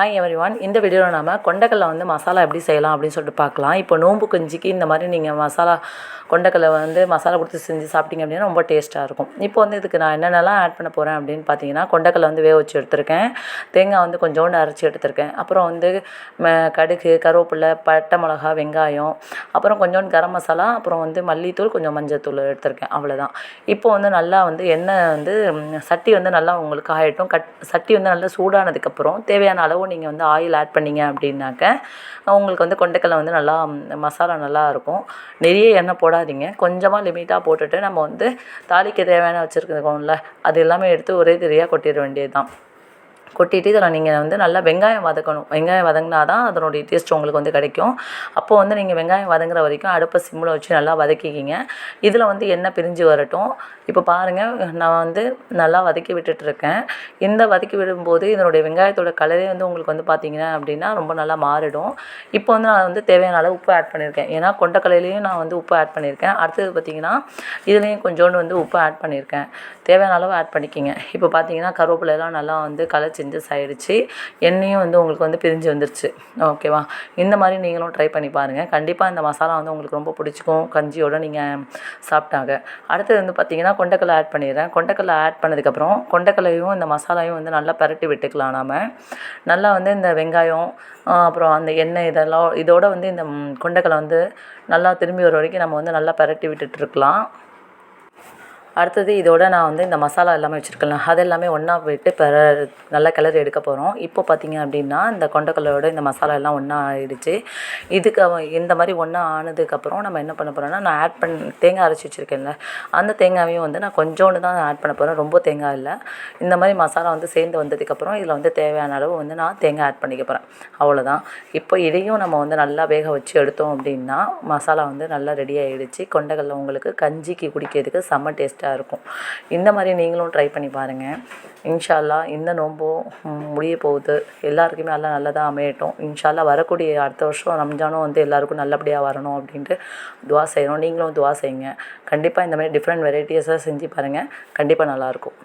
Hi one இந்த வீடியோவில் நாம கொண்டக்கடலை வந்து மசாலா எப்படி செய்யலாம் அப்படின்னு சொல்லிட்டு பார்க்கலாம். இப்போ நோம்பு கஞ்சிக்கு இந்த மாதிரி நீங்கள் மசாலா கொண்டக்கல்லை வந்து மசாலா கொடுத்து செஞ்சு சாப்பிட்டீங்க அப்படின்னா ரொம்ப டேஸ்ட்டாக இருக்கும். இப்போ வந்து இதுக்கு நான் என்னென்னலாம் ஆட் பண்ண போகிறேன் அப்படின்னு பார்த்தீங்கன்னா கொண்டக்கடலை வந்து வேக வச்சு எடுத்திருக்கேன். தேங்காய் வந்து கொஞ்சோண்டு அரைச்சி எடுத்திருக்கேன். அப்புறம் வந்து ம கடுகு கருவேப்பிலை பட்டை மிளகா வெங்காயம் அப்புறம் கொஞ்சோண்டு கரம் மசாலா அப்புறம் வந்து மல்லித்தூள் கொஞ்சம் மஞ்சள்தூள் எடுத்திருக்கேன். அவ்வளோதான் இப்போ வந்து நல்லா வந்து எண்ணெய் வந்து சட்டி வந்து நல்லா உங்களுக்கு ஆகிட்டும் கட் சட்டி வந்து நல்லா சூடானதுக்கப்புறம் தேவையான அளவு நீங்கள் வந்து ஆயில் ஆட் பண்ணீங்க அப்படின்னாக்க உங்களுக்கு வந்து கொண்டைக்கடலை வந்து நல்லா மசாலா நல்லா இருக்கும். நிறைய எண்ணெய் போடாதீங்க. கொஞ்சமாக லிமிட்டாக போட்டுட்டு நம்ம வந்து தாலிக்கு தேவையான வச்சுருக்கோம்ல அது எல்லாமே எடுத்து ஒரே தெரியாக கொட்டிட வேண்டியது தான் கொட்டிட்டு இதில் நீங்கள் வந்து நல்லா வெங்காயம் வதக்கணும். வெங்காயம் வதங்கினா தான் அதனுடைய டேஸ்ட் உங்களுக்கு வந்து கிடைக்கும். அப்போது வந்து நீங்கள் வெங்காயம் வதங்குற வரைக்கும் அடுப்பை சிம்மில் வச்சு நல்லா வதக்கிக்கிங்க. இதில் வந்து எண்ணெய் பிரிஞ்சு வரட்டும். இப்போ பாருங்கள் நான் வந்து நல்லா வதக்கி விட்டுட்ருக்கேன் இந்த வதக்கி விடும்போது இதனுடைய வெங்காயத்தோட கலரே வந்து உங்களுக்கு வந்து பார்த்தீங்கன்னா அப்படின்னா ரொம்ப நல்லா மாறிடும். இப்போ வந்து நான் வந்து தேவையான அளவு உப்பு ஆட் பண்ணியிருக்கேன் ஏன்னா கொண்டக்கடலையிலையும் நான் வந்து உப்பு ஆட் பண்ணியிருக்கேன் அடுத்தது பார்த்தீங்கன்னா இதுலேயும் கொஞ்சோண்டு வந்து உப்பு ஆட் பண்ணியிருக்கேன் தேவையான அளவு ஆட் பண்ணிக்கிங்க. இப்போ பார்த்தீங்கன்னா கருவேப்பிலையெல்லாம் நல்லா வந்து கலைச்சி சேஞ்சஸ் ஆகிடுச்சு எண்ணெயும் வந்து உங்களுக்கு வந்து பிரிஞ்சு வந்துருச்சு. ஓகேவா இந்த மாதிரி நீங்களும் ட்ரை பண்ணி பாருங்கள் கண்டிப்பாக இந்த மசாலா வந்து உங்களுக்கு ரொம்ப பிடிச்சிக்கும். கஞ்சியோடு நீங்கள் சாப்பிட்டாங்க. அடுத்தது வந்து பார்த்தீங்கன்னா கொண்டக்கடலை ஆட் பண்ணிடுறேன். கொண்டக்கடலை ஆட் பண்ணதுக்கப்புறம் கொண்டக்கடலையும் இந்த மசாலாவையும் வந்து நல்லா பரட்டி விட்டுக்கலாம் நாம். நல்லா வந்து இந்த வெங்காயம் அப்புறம் அந்த எண்ணெய் இதெல்லாம் இதோடு வந்து இந்த ம், கொண்டக்கடலை வந்து நல்லா திரும்பி வர வரைக்கும் நம்ம வந்து நல்லா பரட்டி விட்டுட்டு இருக்கலாம். அடுத்தது இதோட நான் வந்து இந்த மசாலா எல்லாமே வச்சுருக்கலாம் அது எல்லாமே ஒன்றா போயிட்டு பிற நல்லா கிளறி எடுக்க போகிறோம் இப்போ பார்த்தீங்க அப்படின்னா இந்த கொண்டக்கடலையோட இந்த மசாலா எல்லாம் ஒன்றா ஆயிடுச்சு. இதுக்கு இந்த மாதிரி ஒன்றா ஆனதுக்கப்புறம் நம்ம என்ன பண்ண போகிறோம்னா நான் ஆட் பண்ண தேங்காய் அரைச்சி வச்சுருக்கேன்ல அந்த தேங்காயையும் வந்து நான் கொஞ்சோண்டு தான் ஆட் பண்ண போகிறேன் ரொம்ப தேங்காய் இல்லை. இந்த மாதிரி மசாலா வந்து சேர்ந்து வந்ததுக்கப்புறம் இதில் வந்து தேவையான அளவு வந்து நான் தேங்காய் ஆட் பண்ணிக்க போகிறேன் அவ்வளோதான் இப்போ இதையும் நம்ம வந்து நல்லா வேக வச்சு எடுத்தோம் அப்படின்னா மசாலா வந்து நல்லா ரெடி ஆகிடுச்சு கொண்டக்கடலை உங்களுக்கு கஞ்சிக்கு குடிக்கிறதுக்கு செம்ம டேஸ்ட் பெஸ்ட்டாக இருக்கும். இந்த மாதிரி நீங்களும் ட்ரை பண்ணி பாருங்கள் இன்ஷால்லா இந்த நோம்பும் முடிய போகுது. எல்லாருக்குமே எல்லாம் நல்லதாக அமையட்டும். இன்ஷால்லா வரக்கூடிய அடுத்த வருஷம் ரம்ஜானும் வந்து எல்லாருக்கும் நல்லபடியாக வரணும் அப்படின்ட்டு துவா செய்கிறோம் நீங்களும் துவா செய்யுங்க. கண்டிப்பாக இந்த மாதிரி டிஃப்ரெண்ட் வெரைட்டிஸாக செஞ்சு பாருங்கள் கண்டிப்பாக நல்லாயிருக்கும்